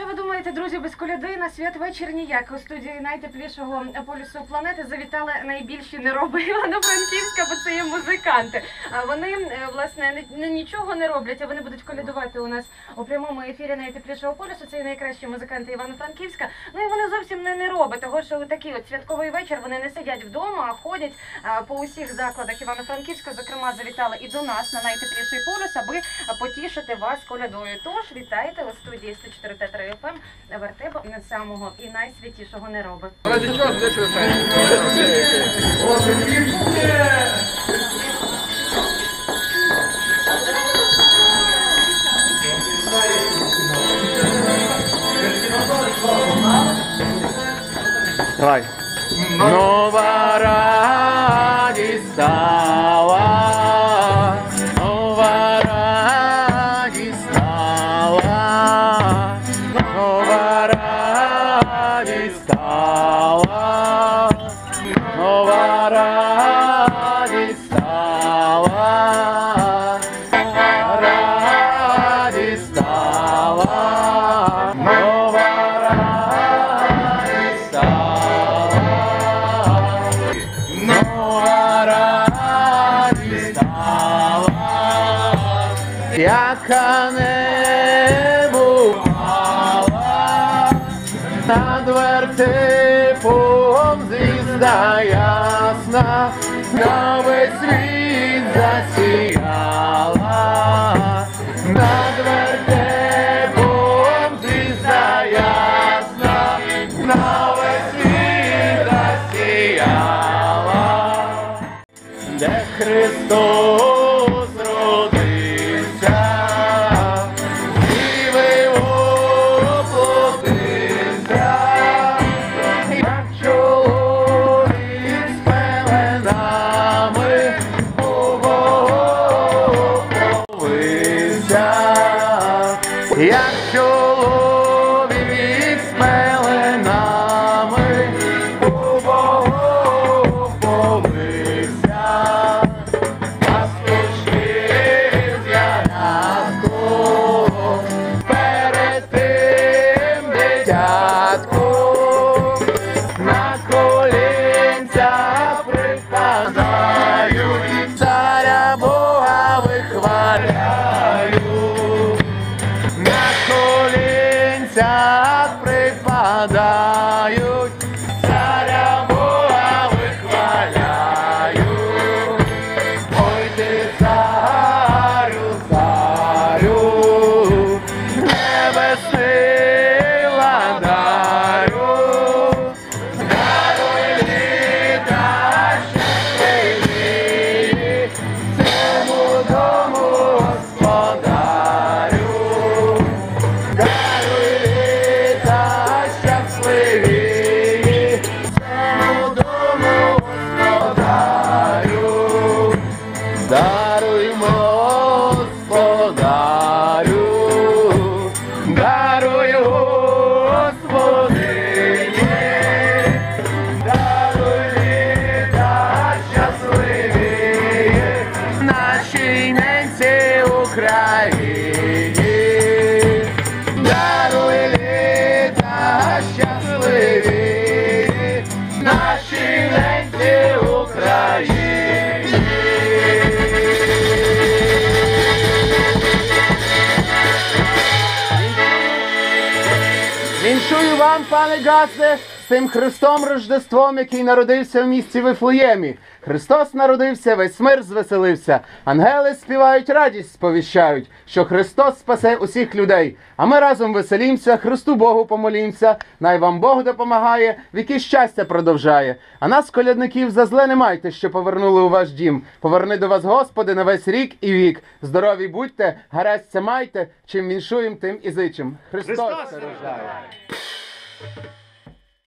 що ви думаєте, друзі, без коляди на святвечір ніяк. У студії найтеплішого полюсу планети завітали найбільші нероби Івано-Франківська, бо це є музиканти. А вони е, власне не, не- нічого не роблять, а вони будуть колядувати у нас у прямому ефірі найтеплішого полюсу. Це і найкращі музиканти Івано-Франківська. Ну і вони зовсім не нероби, того що такий от святковий вечір вони не сидять вдома, а ходять по усіх закладах Івано-Франківська. Зокрема, завітали і до нас на найтепліший полюс, аби потішити вас колядою. Тож вітайте у студії 104 Т3 ФМ самого і найсвятішого нероби. Ради чого? Давай. Нова радість яка не бувала, над вертепом звізда ясна, на весь світ засіяла, над звізда ясна, на весь світ засіяла, де Христос nada. Ensure you run finally grasps this. Тим Христом Рождеством, який народився в місті Вифлеємі. Христос народився, весь мир звеселився. Ангели співають, радість сповіщають, що Христос спасе усіх людей. А ми разом веселімся, Христу Богу помолімся. Най вам Бог допомагає, віки щастя продовжає. А нас, колядників, за зле не майте, що повернули у ваш дім. Поверни до вас, Господи, на весь рік і вік. Здорові будьте, гаразд майте, чим віншуєм, тим і зичим. Христос, Христос рождає.